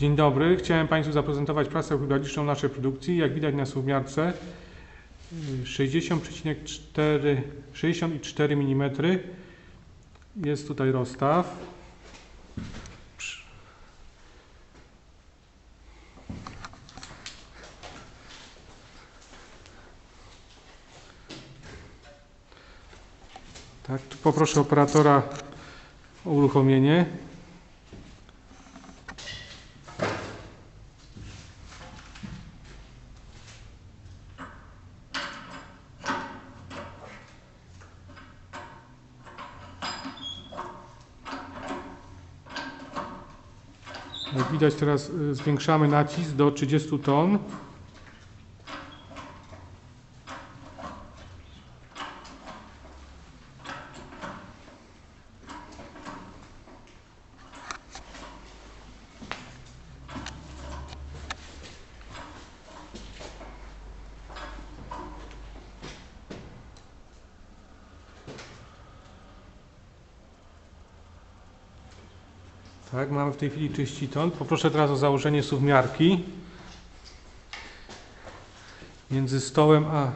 Dzień dobry. Chciałem Państwu zaprezentować prasę hydrauliczną naszej produkcji. Jak widać na suwmiarce y, 60,4 64 mm jest tutaj rozstaw. Tak, poproszę operatora o uruchomienie. Jak widać teraz y, zwiększamy nacisk do 30 ton. Tak, mamy w tej chwili 30 ton. Poproszę teraz o założenie suwmiarki między stołem a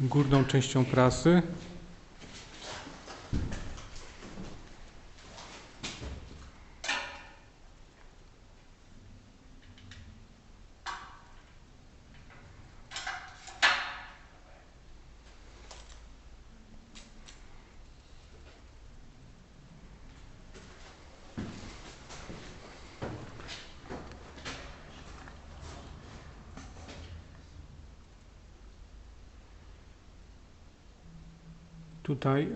górną częścią prasy. Tutaj y,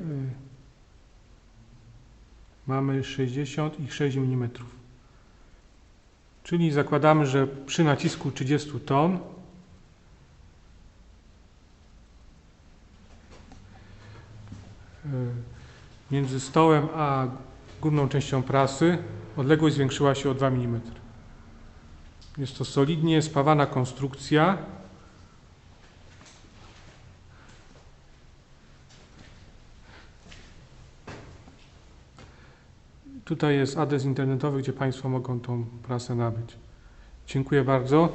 mamy 60 i 6 mm. Czyli zakładamy, że przy nacisku 30 ton y, między stołem a górną częścią prasy odległość zwiększyła się o 2 mm. Jest to solidnie spawana konstrukcja. Tutaj jest adres internetowy, gdzie Państwo mogą tą prasę nabyć. Dziękuję bardzo.